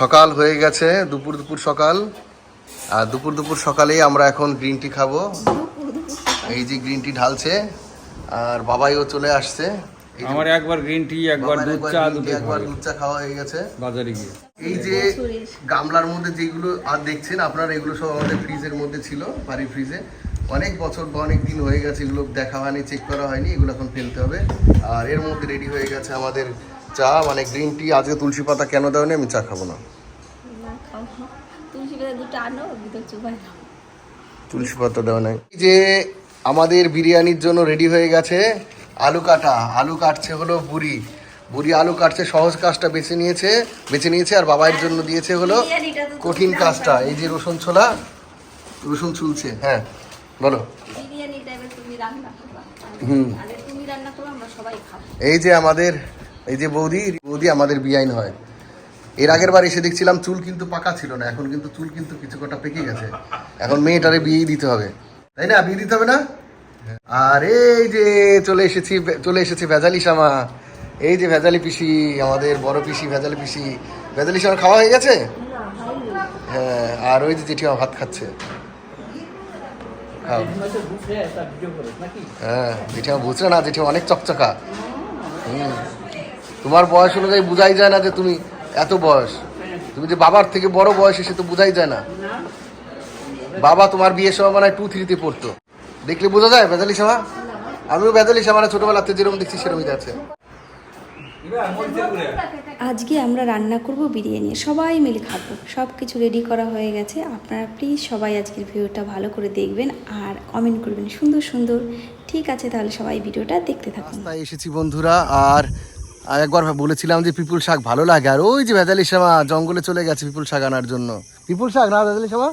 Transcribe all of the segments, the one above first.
সকাল হয়ে গেছে দুপুর দুপুর সকাল। আর দুপুর দুপুর সকালেই আমরা এখন গ্রিন টি খাব। এই যে গ্রিন টি ঢালছে আর বাবাইও চলে আসছে। আমার একবার গ্রিন টি একবার দুধ চা একবার দুধ চা খাওয়া হয়ে গেছে। বাজারে গিয়ে। এই যে গামলার মধ্যে যেগুলো আর দেখছেন আপনারা এগুলো সব আমাদের ফ্রিজের মধ্যে ছিল বাড়ির ফ্রিজে অনেক বছর বা অনেক দিন হয়ে গেছে এগুলো দেখা হয়নি চেক করা হয়নি এগুলো এখন ফেলতে হবে। আর এর মধ্যে রেডি হয়ে গেছে আমাদের চা মানে গ্রিন টি আজকে তুলসী পাতা কেন দেওয়া আমি চা খাব না। তুলসী পাতা দেওয়া নাই। এই যে আমাদের বিরিয়ানির জন্য রেডি হয়ে গেছে আলু কাটা। আলু কাটছে হলো বুড়ি। বুড়ি আলু কাটছে সহজ কাজটা বেছে নিয়েছে বেছে নিয়েছে আর বাবাইয়ের জন্য দিয়েছে হলো কঠিন কাজটা। এই যে রসুন ছোলা রসুন ছুলছে হ্যাঁ বলো। হুম। এই যে আমাদের এই যে বৌদি বৌদি আমাদের বিয়াইন হয়। এর আগের বার এসে দেখছিলাম চুল কিন্তু পাকা ছিল না, এখন কিন্তু চুল কিন্তু কিছু কটা পেকে গেছে। এখন মেয়েটারে বিয়েই দিতে হবে। তাই না? বিয়ে দিতে হবে না? আর এই যে চলে এসেছি, চলে এসেছে ভেজালি শামা। এই যে ভেজালি পিসি, আমাদের বড় পিসি, ভেজালি পিসি। ভেজালি শামা, খাওয়া হয়ে গেছে? হ্যাঁ আর ওই যে জেঠিমা ভাত খাচ্ছে। হ্যাঁ জেঠিমা বুঝছে না, জেঠিমা অনেক চকচকা। হুম। তোমার বয়স অনুযায়ী বোঝাই যায় না যে তুমি এত বয়স। তুমি যে বাবার থেকে বড় বয়স এসে তো বোঝাই যায় না। বাবা তোমার বিয়ের সময় মানে টু থ্রিতে পড়তো। দেখলে বোঝা যায় বেদালি সামা? আমিও বেদালি সামা ছোটবেলাতে যেরকম দেখছি সেরকমই আছে। আজকে আমরা রান্না করব বিরিয়ানি সবাই মিলে খাব। সব কিছু রেডি করা হয়ে গেছে। আপনারা প্লিজ সবাই আজকের ভিডিওটা ভালো করে দেখবেন আর কমেন্ট করবেন। সুন্দর সুন্দর। ঠিক আছে তাহলে সবাই ভিডিওটা দেখতে থাকুন। এসেছি বন্ধুরা আর একবার বলেছিলাম যে পিপুল শাক ভালো লাগে আর ওই যে ভেদালি শ্যামা জঙ্গলে চলে গেছে পিপুল শাক আনার জন্য। পিপুল শাক না ভেদালি শ্যামা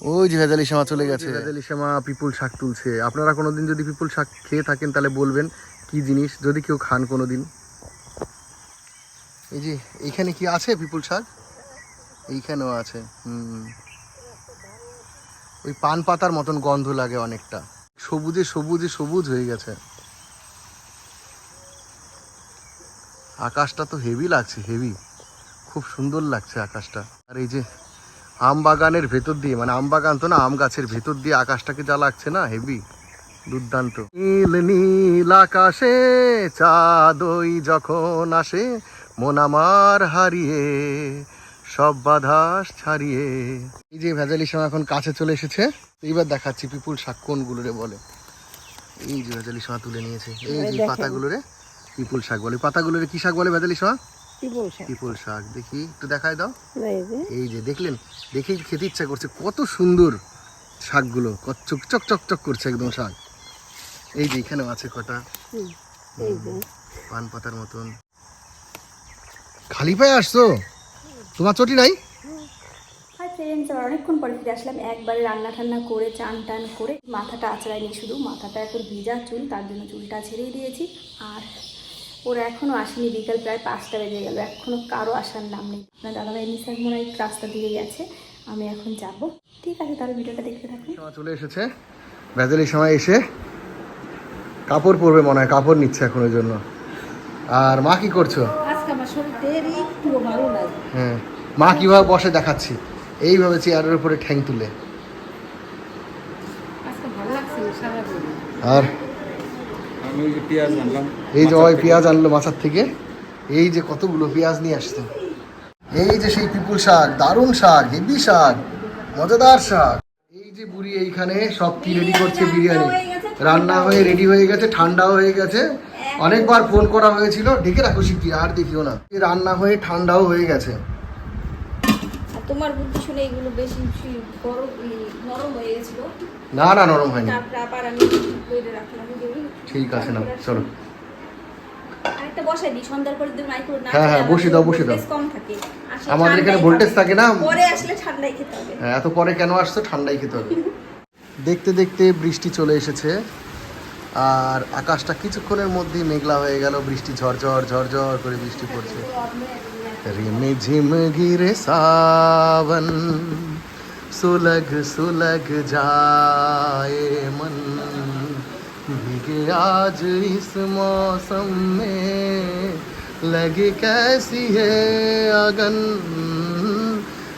ওই যে ভেদালি শ্যামা চলে গেছে। ভেদালি শ্যামা পিপুল শাক তুলছে। আপনারা কোনোদিন যদি পিপুল শাক খেয়ে থাকেন তাহলে বলবেন কি জিনিস যদি কেউ খান কোনোদিন। এই যে এইখানে কি আছে পিপুল শাক? এইখানেও আছে হুম। ওই পান পাতার মতন গন্ধ লাগে অনেকটা। সবুজে সবুজে সবুজ হয়ে গেছে। আকাশটা তো হেভি লাগছে হেভি খুব সুন্দর লাগছে আকাশটা। আর এই যে আম বাগানের ভেতর দিয়ে মানে আম বাগান তো না আম গাছের ভেতর দিয়ে আকাশটাকে যা লাগছে না হেভি দুর্দান্ত। নীল নীল আকাশে চাঁদই যখন আসে মন আমার হারিয়ে সব বাধাস ছাড়িয়ে। এই যে ভেজালি সময় এখন কাছে চলে এসেছে এইবার দেখাচ্ছি পিপুল শাক কোনগুলো রে বলে। এই যে ভেজালি সময় তুলে নিয়েছে এই যে পাতাগুলো রে। পিপুল শাক বলে। পাতাগুলো কি শাক বলে ভেজালি সময় পিপুল শাক। দেখি একটু দেখায় দাও। এই যে। দেখলেন? দেখেই খেতে ইচ্ছা করছে। কত সুন্দর শাকগুলো। কত চক চক চক চক করছে একদম শাক। এই যে এখানেও আছে কটা। পান পাতার মতন। খালি পায়ে আসছো? তোমার চটি নাই? ফ্রেন্ডস আবার অনেকক্ষণ পরে ফিরে আসলাম একবারে রান্না ঠান্না করে চান টান করে। মাথাটা আঁচড়াইনি শুধু মাথাটা এখন ভিজা চুল তার জন্য চুলটা ছেড়েই দিয়েছি। আর ওরা এখনও আসেনি বিকাল প্রায় পাঁচটা বেজে গেল এখনও কারও আসার নাম নেই। আপনার দাদাভাই নিশ্চয় মনে হয় রাস্তা দিয়ে গেছে আমি এখন যাব। ঠিক আছে তাহলে ভিডিওটা দেখতে থাকুন। সময় চলে এসেছে ভেজালি সময় এসে কাপড় পরবে মনে হয় কাপড় নিচ্ছে এখন ওই জন্য। আর মা কি করছ? আজকে আমার শরীরটা একটু ভালো লাগে হ্যাঁ মা কীভাবে বসে দেখাচ্ছি? এইভাবে চেয়ারের উপরে ঠ্যাং তুলে। আর এই যে ওই পেঁয়াজ আনলো মাথার থেকে। এই যে কতগুলো পেঁয়াজ নিয়ে আসতো এই যে সেই পিপুল শাক দারুণ শাক হেভি শাক মজাদার শাক। এই যে বুড়ি এইখানে সব কি রেডি করছে বিরিয়ানি। রান্না হয়ে রেডি হয়ে গেছে ঠান্ডাও হয়ে গেছে। অনেকবার ফোন করা হয়েছিল ঢেকে রাখো শিগগির আর দেখিও না। এই রান্না হয়ে ঠান্ডাও হয়ে গেছে। তোমার বুদ্ধি শুনে এগুলো বেশি গরম নরম হয়ে গেছিল। না না নরম হয়নি। তারপরে আমি তৈরি রাখলাম ঠিক আছে না চলো। আরেকটা বসাই দিই সন্ধ্যার পরে যদি মাইক্রো না হ্যাঁ, হ্যাঁ, দাও, দাও। বেশ কম থাকে। আমাদের এখানে খাবে। থাকে না। পরে আসলে ঠান্ডাই খেতে হবে। হ্যাঁ, এত পরে কেন আসছো? ঠান্ডাই খেতে হবে। দেখতে দেখতে বৃষ্টি চলে এসেছে। আর আকাশটা কিছুক্ষণের মধ্যেই মেঘলা হয়ে গেল। বৃষ্টি ঝরঝর ঝরঝর করে বৃষ্টি পড়ছে। रिम झिम गिरे सावन, सुलग सुलग जाए मन। भीगे आज इस मौसम में, लगी कैसी है अगन।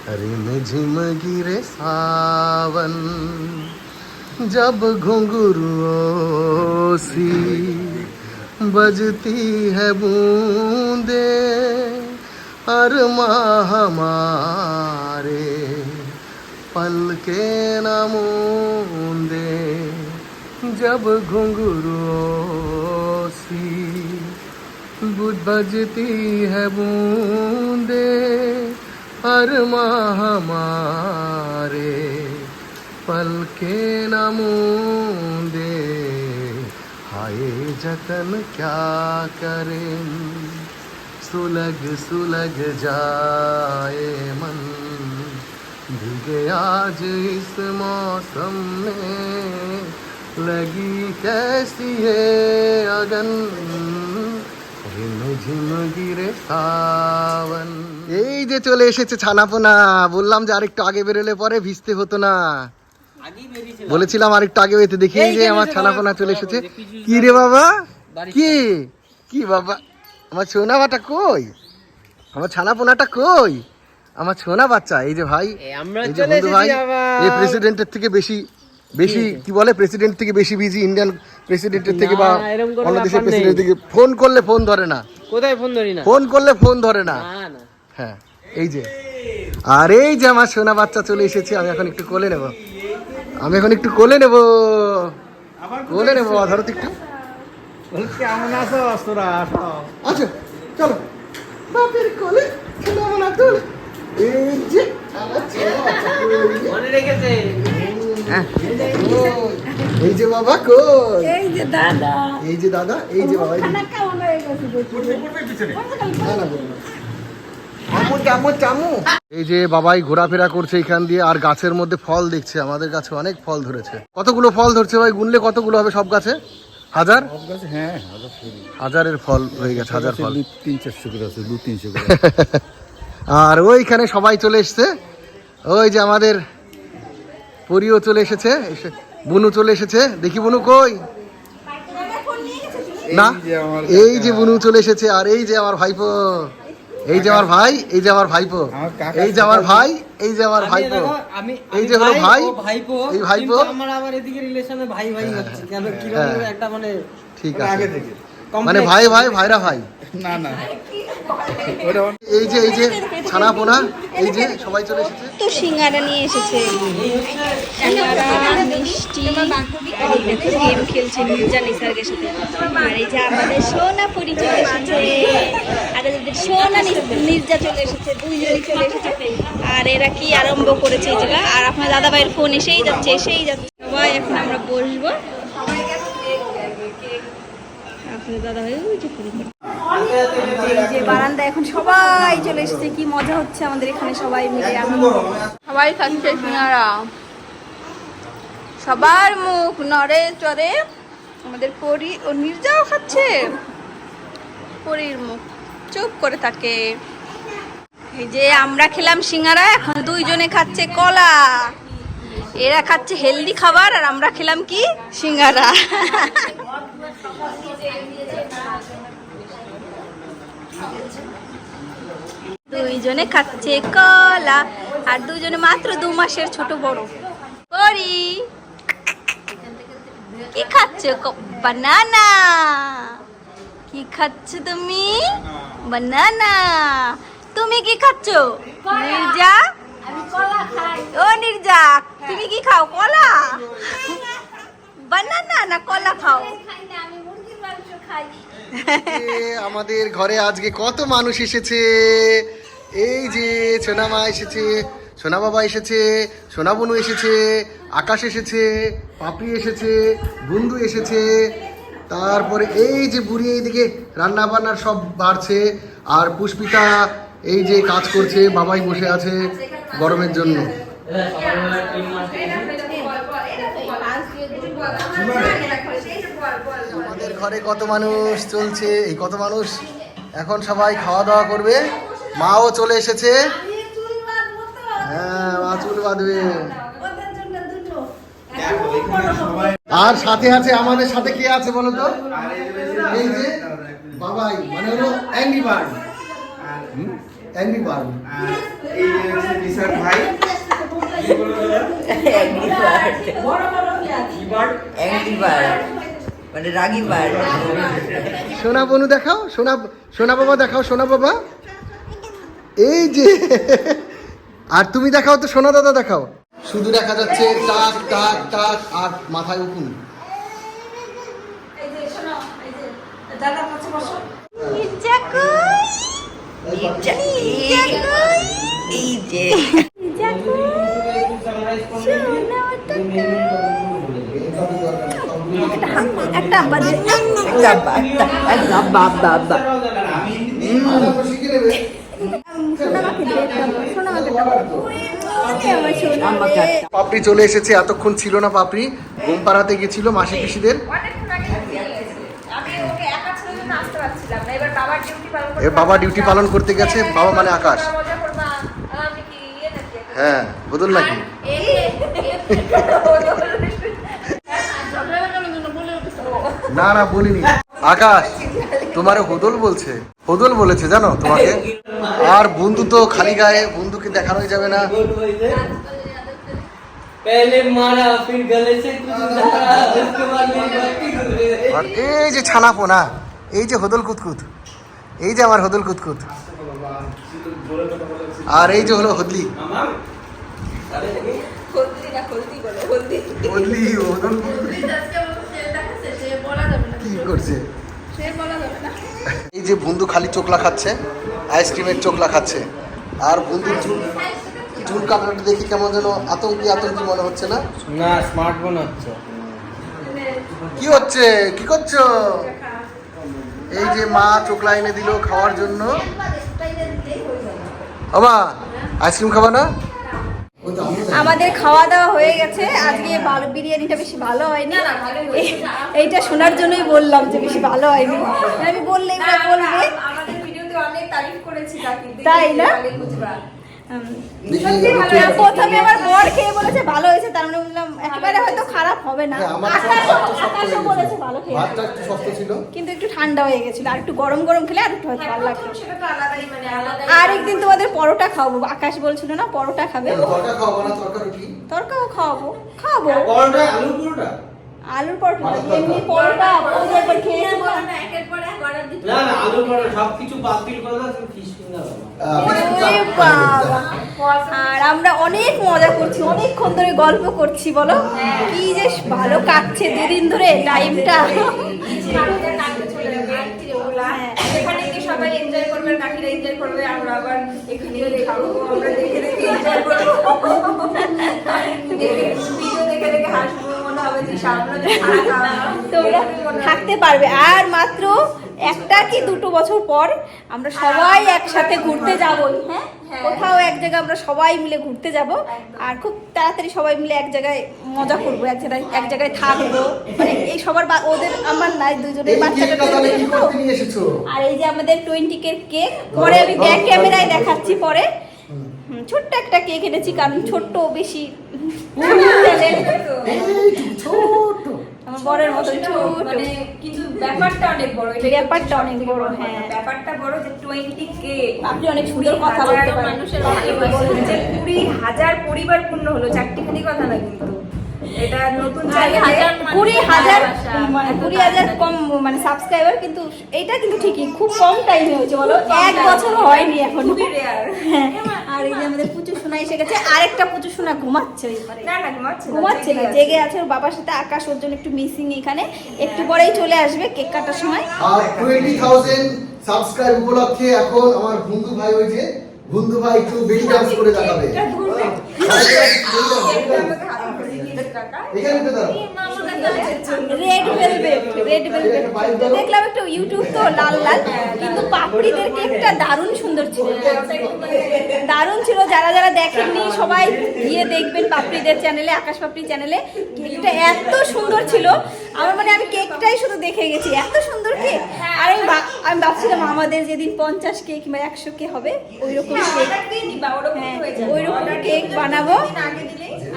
रिम झिम गिरे सावन, जब घुंघरुओं सी बजती है बूंदे अरमा हमारे पल के नमूंदे जब घुंघरुओं सी बजती है बूंदे अरमा हमारे पल के नमूंदे हाय जतन क्या करें। सुलग सुलग जाए मन भीगे आज इस मौसम में लगी कैसी है अगन এই যে চলে এসেছে ছানাপোনা। বললাম যে আরেকটু আগে বেরোলে পরে ভিজতে হতো না। বলেছিলাম আরেকটু আগে বেরোতে দেখি যে আমার ছানাপোনা চলে এসেছে। কি রে বাবা? কি? কি বাবা? আমার সোনা বাটা কই? আমার ছানাপোনাটা কই? আমার সোনা বাচ্চা এই যে ভাই এই যে বন্ধু ভাই এই প্রেসিডেন্টের থেকে বেশি বেশি কি বলে? প্রেসিডেন্ট থেকে বেশি বিজি ইন্ডিয়ান প্রেসিডেন্টের থেকে বা অন্য দেশের প্রেসিডেন্ট থেকে ফোন করলে ফোন ধরে না। কোথায় ফোন ধরি না? ফোন করলে ফোন ধরে না। হ্যাঁ এই যে। আর এই যে আমার সোনা বাচ্চা চলে এসেছে আমি এখন একটু কোলে নেব। আমি এখন একটু কোলে নেব। কোলে নেব ধরো একটু কেমন আছো আচ্ছা চলো। বাপের কোলে খেলাম এই যে। মনে রেখেছে। হ্যাঁ। এই যে বাবা কই? এই যে দাদা। এই যে দাদা এই যে বাবা খানা কেমন হয়ে গেছে না। এই যে বাবাই ঘোরাফেরা করছে এখান দিয়ে আর গাছের মধ্যে ফল দেখছে। আমাদের গাছে অনেক ফল ধরেছে। কতগুলো ফল ধরছে ভাই? গুনলে কতগুলো হবে সব গাছে? হাজার? হ্যাঁ হাজারের ফল হয়ে গেছে হাজার ফল। তিন চারশো করে আছে দু তিনশো করে আর ওইখানে সবাই চলে এসছে। ওই যে আমাদের পরিও চলে এসেছে এসে- বুনু চলে এসেছে। দেখি বুনু কই? না এই যে বুনু চলে এসেছে আর এই যে আমার ভাইপো। এই যে আমার ভাই এই যে আমার ভাইপো। এই যে আমার ভাই এই যে আমার ভাইপো আমি এই যে হলো ভাই, ভাইপো এই ভাইপো। আমার আবার এদিকে রিলেশনে ভাই ভাই হচ্ছে কেন কীরকম হ্যাঁ। একটা মানে ঠিক আছে আগে থেকে মানে ভাই ভাই ভাইরা ভাই। না না। এই যে এই যে ছানা পোনা এই যে সবাই চলে এসেছে। তো সিঙ্গারা নিয়ে এসেছে। মিষ্টি গেম খেলছে মির্জা নিসার্গের সাথে। আর এই যে আমাদের সোনা পরি চলে এসেছে। আর এদের সোনা চলে এসেছে দুইজনই চলে এসেছে। আর এরা কি আরম্ভ করেছে এই জায়গা? আর আপনার দাদা ভাইয়ের ফোন এসেই যাচ্ছে এসেই যাচ্ছে। সবাই এখন আমরা বসবো। আপনার দাদা ভাই ওই যে ফোন যে বারান্দা এখন সবাই চলে এসেছে কি মজা হচ্ছে আমাদের এখানে সবাই মিলে সবাই খাচ্ছে সিঙ্গারা সবার মুখ নড়ে চড়ে আমাদের পরি ও নির্জাও খাচ্ছে। পরির মুখ চুপ করে থাকে। এই যে আমরা খেলাম সিঙ্গারা এখন দুইজনে খাচ্ছে কলা। এরা খাচ্ছে হেলদি খাবার আর আমরা খেলাম কি? সিঙ্গারা। দুইজনে খাচ্ছে কলা, আর দুজনে মাত্র দু মাসের ছোট বড়। করি। কি খাচ্ছ? বানানা। কি খাচ্ছ তুমি? বানানা। তুমি কি খাচ্ছ? নির্জা ও নির্জা তুমি কি খাও কলা? বানানা না কলা খাও? আমাদের ঘরে আজকে কত মানুষ এসেছে? এই যে সোনা মা এসেছে সোনা বাবা এসেছে সোনা বনু এসেছে আকাশ এসেছে পাপড়ি এসেছে বন্ধু এসেছে। তারপরে এই যে বুড়ি এইদিকে রান্না বান্নার সব বাড়ছে। আর পুষ্পিতা এই যে কাজ করছে বাবাই বসে আছে। গরমের জন্য। আমাদের ঘরে কত মানুষ চলছে? এই কত মানুষ? এখন সবাই খাওয়া দাওয়া করবে। মাও চলে এসেছে। হ্যাঁ মা বাঁধবে। আর সাথে আছে, আমাদের সাথে কে আছে বলো তো? বাবাই মানে হলো অ্যাংরি বার্ড। অ্যাংরি বার্ড এই যে হচ্ছে ভাই অ্যাংরি বার্ড মানে রাগি বার্ড সোনা বনু দেখাও সোনা সোনা বাবা দেখাও সোনা বাবা। এই যে। আর তুমি দেখাও তো সোনা দাদা দেখাও। শুধু দেখা যাচ্ছে টাক টাক টাক আর মাথায় উকুন। এই যে একটা আব্বা দে লাব্বা, লাব্বা, লাব্বা, পাপড়ি চলে এসেছে এতক্ষণ ছিল না পাপড়ি ঘুম পাড়াতে গেছিল মাসি পিসিদের পারছিলাম না এবার বাবার ডিউটি পালন করতে বাবা ডিউটি পালন করতে গেছে বাবা মানে আকাশ হ্যাঁ বদল নাকি না না বলিনি আকাশ তোমার হোদল বলছে হোদল বলেছে জানো তোমাকে আর বন্ধু তো খালি গায়ে বন্ধুকে দেখানোই যাবে না এই যে ছানা পোনা এই যে হদল কুতকুত এই যে আমার হদল কুতকুত। আর এই যে হলো হদলি। কি করছে? এই যে বন্ধু খালি চোখলা খাচ্ছে আইসক্রিমের চোখলা খাচ্ছে। আর বন্ধুর চুল চুল কাটাটা দেখি কেমন যেন আতঙ্কি আতঙ্কি মনে হচ্ছে না? না স্মার্টফোন হচ্ছে। কি হচ্ছে? কি করছ? এই যে মা চোখলা এনে দিল খাওয়ার জন্য। আমা আইসক্রিম খাবা না? আমাদের খাওয়া দাওয়া হয়ে গেছে। আজকে ভালো বিরিয়ানিটা বেশি ভালো হয়নি। এই- এইটা শোনার জন্যই বললাম যে বেশি ভালো হয়নি। আমি বললে বলবে। আমাদের ভিডিওতে অনেক তারিফ করেছি তাই না? হ্যাঁ, প্রথমে আমার বর খেয়ে বলেছে ভালো হয়েছে তার মানে বললাম একেবারে হয়তো খারাপ হবে না। হ্যাঁ, আকাশও হয়ে বলেছে ভালো খেয়ে ভাতটা একটু শক্ত ছিল। কিন্তু একটু ঠান্ডা হয়ে গেছিল আর একটু গরম গরম খেলে আর একটু হয়তো ভালো লাগতো সেটা তো আলাদাই মানে আলাদাই। আর একদিন তোমাদের পরোটা খাওয়াবো আকাশ বলছিল না পরোটা খাবে। তরকা খাওয়াবো না তরকা রুটি তরকাও খাওয়াবো খাওয়াবো। পরোটা আলু পরোটা? আলুর পরোটা এমনি পরোটা ওই যে একবার খেয়েছি না? একের পর না না পরোটা সবকিছু বাতিল করে দাও তুমি ফিশ ফিঙ্গার। আর আমরা অনেক মজা করছি অনেকক্ষণ ধরে গল্প করছি বলো? কি যে ভালো কাটছে দুদিন ধরে টাইমটা সবাই এনজয় করবে কাকিরা এনজয় করবে? আমরা আবার এখানে খাব আমরা দেখে দেখে এনজয় করব। ভিডিও দেখে দেখে হাসবো মনে হবে যে সামনে তোমরা থাকতে পারবে। আর মাত্র একটা কি দুটো বছর পর আমরা সবাই একসাথে ঘুরতে যাবই হ্যাঁ কোথাও এক জায়গায় আমরা সবাই মিলে ঘুরতে যাব। আর খুব তাড়াতাড়ি সবাই মিলে এক জায়গায় মজা করব এক জায়গায় এক জায়গায় থাকব। মানে এই সবার বা- ওদের আমার নাই দুজনের বাচ্চাটা কেকটা তাহলে কি করতে নিয়ে এসেছ? আর এই যে আমাদের টোয়েন্টি কের কেক পরে আমি ব্যাক ক্যামেরায় দেখাচ্ছি পরে। হুম, ছোট্ট একটা কেক এনেছি কারণ ছোট্ট বেশি। আমার বরের মতন ছোট মানে কিন্তু ব্যাপারটা অনেক বড় এটা ব্যাপারটা অনেক বড়, হ্যাঁ। ব্যাপারটা বড় যে টোয়েন্টি কে আপনি অনেক সুন্দর কথা বলতে মানুষের যে কুড়ি হাজার পরিবার পূর্ণ হলো চারটিখানি কথা না কিন্তু। এটা নতুন কুড়ি হাজার মানে কুড়ি হাজার কম মানে সাবস্ক্রাইবার কিন্তু এইটা কিন্তু ঠিকই খুব কম টাইমে হয়েছে বলো এক বছর হয়নি এখন। হ্যাঁ। আর এই যে আমাদের পুচু সোনা এসে গেছে আরেকটা পুচু সোনা ঘুমাচ্ছে ওই পারে না না ঘুমাচ্ছে না, ঘুমাচ্ছে না জেগে আছে। ওর বাবার সাথে আকাশ ওর জন্য একটু মিসিং এখানে। একটু পরেই চলে আসবে কেক কাটার সময়। আর টোয়েন্টি থাউজেন্ড সাবস্ক্রাইব উপলক্ষে এখন আমার বন্ধু ভাই ওই যে বন্ধু ভাই একটু বেলি ডান্স করে দেখাবে। এখানে তো দাঁড়াও। Red velvet red velvet. দেখলাম একটু ইউটিউব তো লাল লাল। কিন্তু পাপড়িদের কেকটা দারুণ সুন্দর ছিল। দারুণ ছিল যারা যারা দেখেননি সবাই গিয়ে দেখবেন পাপড়িদের চ্যানেলে আকাশ পাপড়ি চ্যানেলে কেকটা এত সুন্দর ছিল। আমার মানে আমি কেকটাই শুধু দেখে গেছি। এত সুন্দর কেক। আর আমি আমি ভাবছিলাম আমাদের যেদিন পঞ্চাশ কে কিংবা একশো কে হবে ওই রকম কেক। হ্যাঁ হয়ে। ওই রকম কেক বানাবো।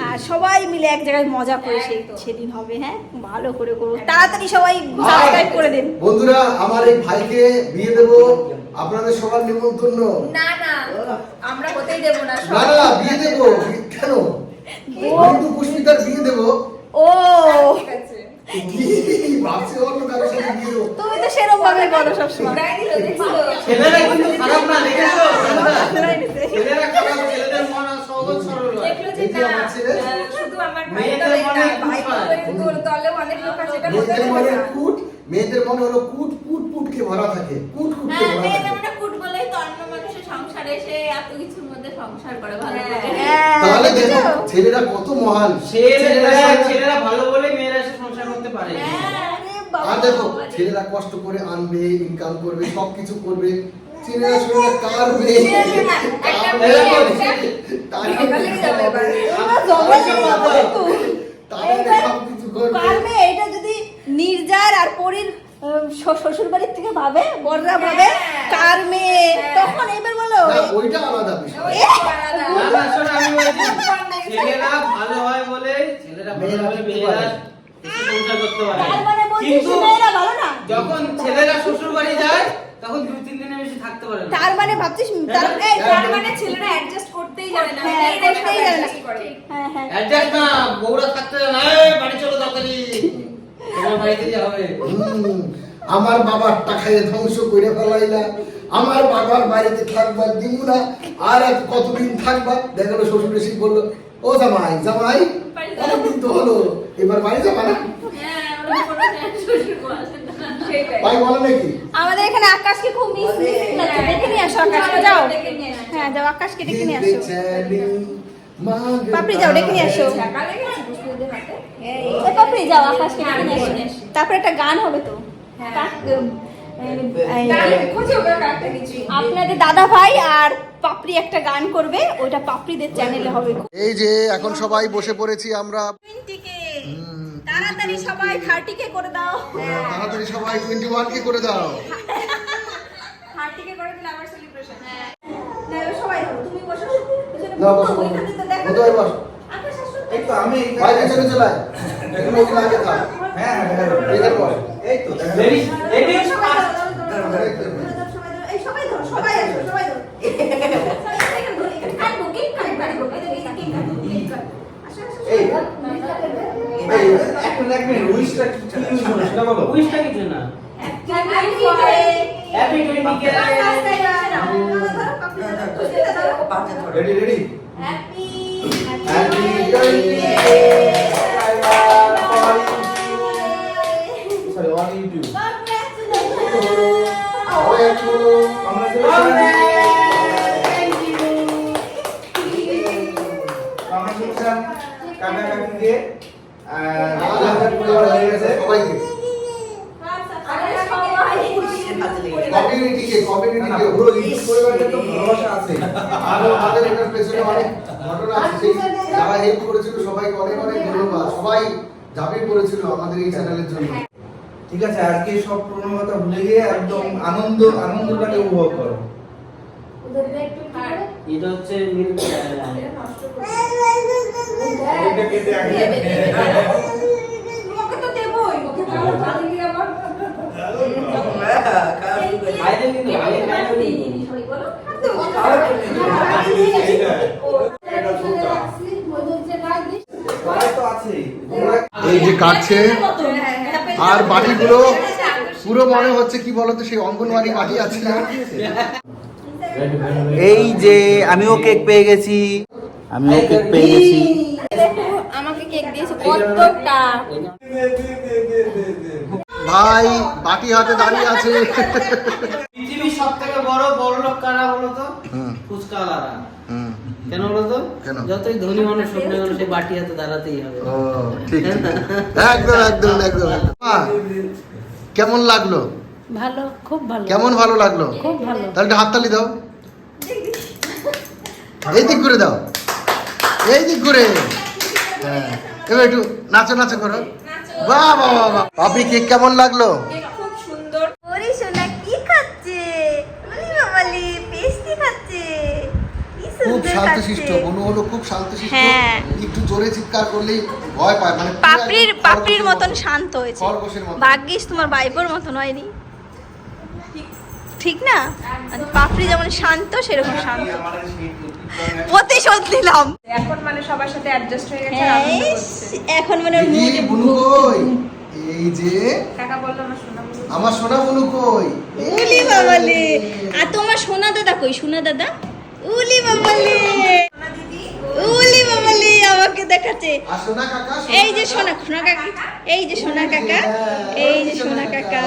আর সবাই মিলে এক জায়গায় মজা করে সেই সেদিন হবে হ্যাঁ? ভালো করে করব। তাড়াতাড়ি সবাই সাবস্ক্রাইব করে দিন। বন্ধুরা আমার এই ভাইকে বিয়ে দেব। আপনাদের সবার নিমন্ত্রণ। না না আমরা হতেই দেবো না না না বিয়ে দেব। কেন? বন্ধু পুষ্পিতার বিয়ে দেব। ও। তুমি তো সেরকম ভাবে বলো সবসময়। ছেলেরা কিন্তু খারাপ না দেখেছ? ছেলেরা খারাপ ছেলেদের মন সহজ সরল হয় আমার মেয়েদের মনে হয়। মেয়েদের মনে কুট মেয়েদের মনে হলো কুট কুট কুটকে ভরা থাকে। কুট কুটকে হ্যাঁ, ভরা থাকে। হ্যাঁ, তাহলে দেখো ছেলেরা কত মহান। ছেলেরা ছেলেরা- ছেলেরা ভালো বলে মেয়েরা এসে সংসার করতে পারে। আর দেখো ছেলেরা কষ্ট করে আনবে ইনকাম করবে সবকিছু করবে। শুনে কার মেয়ে, নির্জার আর পরীর শ্বশুর বাড়ির থেকে ভাবে বড়রা ভাবে কার মেয়ে তখন এবার বলো ওইটা আলাদা ছেলেরা ভালো হয় ছেলেরা ভালো মেয়েরা করতে পারে কিন্তু যখন ছেলেরা শ্বশুর বাড়ি যায় তখন দু তিন দিনের বেশি থাকতে পারে না। তার মানে ভাবছিস তার এই তার মানে ছেলেরা অ্যাডজাস্ট করতেই জানে না হ্যাঁ, করতেই জানে না। হ্যাঁ হ্যাঁ। অ্যাডজাস্ট না বউরা থাকতে না, এই বাড়ি চলো তাড়াতাড়ি। তোমার বাড়িতে আমার বাবার টাকায় ধ্বংস করে ফেলাইলা। আমার বাবার বাড়িতে থাকবার দিব না আর এক কতদিন থাকবা? দেখল শ্বশুর এসে বলল ও জামাই জামাই অনেকদিন তো হলো। এবার বাড়ি যাবা না? হ্যাঁ, ভাই বলো নাকি? আমাদের এখানে আকাশকে খুব মিস মিসিং লাগছে দেখে নিয়ে আসো আকাশকে। যাও। ডেকে নিয়ে আসো। হ্যাঁ যাও আকাশকে ডেকে নিয়ে আসো। পাপড়ি যাও, ডেকে নিয়ে আসো। পাপড়ি যাও আকাশকে ডেকে নিয়ে আসো। তারপরে একটা গান হবে তো। হ্যাঁ। আপনাদের দাদা ভাই আর পাপড়ি একটা গান করবে ওটা পাপড়িদের চ্যানেলে হবে। এই যে এখন সবাই বসে পড়েছি আমরা। হুম, তাড়াতাড়ি সবাই থার্টিকে করে দাও। তাড়াতাড়ি সবাই টোয়েন্টি ওয়ান কে করে দাও। হার্টিকে করে দিলে আবার celebration। হ্যাঁ। না, সবাই তুমি বসো। না বসো, ভাই বস। আসো। এই তো আমি ভাই পেছনে চলায় এখানে ওখানে আগে থাক। হ্যাঁ হ্যাঁ এখানে বস। এই তো সবাই সবাই ধরো, এই সবাই আসো, সবাই ধরো। এখানে ধরো, এখানে এক মিনিট উইশটা কি ইউজ হলো সেটা বলো। উইশটা কিছু না. Happy twenty. Ready ready Happy, happy sorry on YouTube. Congratulation কাকা কাকিকে আর আমাদের আমাদের এটার যারা হেল্প করেছিল সবাইকে অনেক ধন্যবাদ সবাই ঝাঁপিয়ে পড়েছিল আমাদের এই চ্যানেলের জন্য ঠিক আছে, আজকে সব পুরনো কথা ভুলে গিয়ে একদম আনন্দ আনন্দটাকে উপভোগ করো। এটা হচ্ছে এই যে কাটছে আর বাটিগুলো পুরো মনে হচ্ছে কি বলতো সেই অঙ্গনওয়াড়ি বাটি আছে। না এই যে আমিও কেক পেয়ে গেছি। আমিও কেক পেয়ে গেছি। আমাকে কেক দিয়েছে কতটা? ভাই বাটি হাতে দাঁড়িয়ে আছে। পৃথিবীর সব থেকে বড় বড় লোক কারা বলো তো? ফুচকাওয়ালারা কেন বলো কেন? যতই ধনী মানুষ হোক না কেন বাটি হাতে দাঁড়াতেই হবে। ও ঠিক। একদম একদম একদম কেমন লাগল? ভালো খুব ভালো। কেমন ভালো লাগল? খুব ভালো। তাহলে একটা হাততালি দাও। এই দিক করে দাও। এই দিক করে হ্যাঁ। এবার একটু নাচো নাচো করো। বাহ বাহ বাহ বাহ। পাপি কেক কেমন লাগল? খুব সুন্দর। কি খাচ্ছে? ওরে বাবালি পেস্টি খাচ্ছে। কি খুব সুন্দর শান্তশিষ্ট খাচ্ছে। হলো খুব শান্তশিষ্ট। হ্যাঁ। একটু জোরে চিৎকার করলেই ভয় পায় মানে পাপড়ির পাপড়ির মতন শান্ত হয়েছে। ভাগ্যিস তোমার বাইপোর মতন হয়নি। ঠিক। না? আর পাপড়ি যেমন শান্ত সেরকম শান্ত। প্রতিশোধ নিলাম। এখন মানে সবার সাথে অ্যাডজাস্ট হয়ে গেছে এখন মানে বুনু কই? এই যে কাকা বলল না শোনা আমার সোনা বুনু কই? উলি বাবালে। আর তোমার সোনা দাদা কই? সোনা দাদা? উলি বাবালে। উলি বাবালে দেখাচ্ছে। এই যে সোনা সোনা কাকা এই যে সোনা কাকা এই যে সোনা কাকা।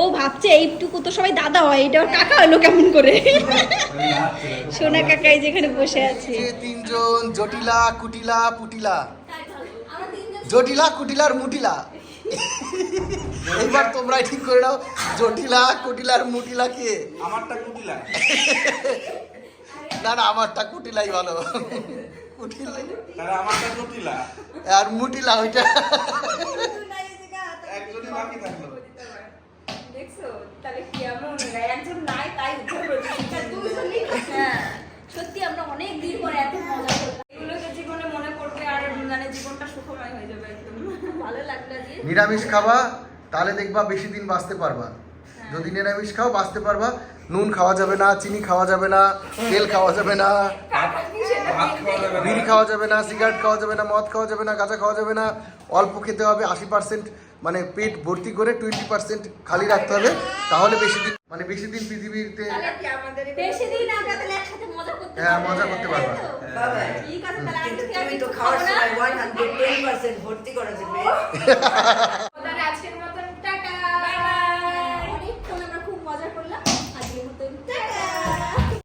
ও ভাবছে এইটুকু তো সবাই দাদা হয় এটা ওর কাকা হলো কেমন করে? সোনা কাকা এই যেখানে বসে আছে। তিনজন জটিলা কুটিলা পুটিলা। জটিলা কুটিলার মুটিলা। এইবার তোমরাই ঠিক করে নাও জটিলা কুটিলার মুটিলা কে? আমারটা কুটিলা। না না আমারটা কুটিলাই ভালো। আর মুটিলা ওইটা। একজনই বাকি থাকল। দেখছ? তাহলে কি এমন একজন নাই তাই উদ্ধার করেছে দুজনই হ্যাঁ। সত্যি আমরা অনেক দিন পরে এত মজা এগুলোকে জীবনে মনে করবে আর মানে জীবনটা সুখময় হয়ে যাবে একদম। ভালো লাগল নিরামিষ খাবা তাহলে দেখবা বেশি দিন বাঁচতে পারবা। যদি নিরামিষ খাও বাঁচতে পারবা। নুন খাওয়া যাবে না চিনি খাওয়া যাবে না তেল খাওয়া যাবে না। বিড়ি খাওয়া যাবে না সিগারেট খাওয়া যাবে না মদ খাওয়া যাবে না গাঁজা খাওয়া যাবে না অল্প খেতে হবে আশি পার্সেন্ট মানে পেট ভর্তি করে টোয়েন্টি পার্সেন্ট খালি রাখতে হবে তাহলে বেশি দিন মানে বেশি দিন পৃথিবীতে বেশি দিন আমরা তাহলে একসাথে মজা করতে হ্যাঁ, মজা করতে পারবা। ভর্তি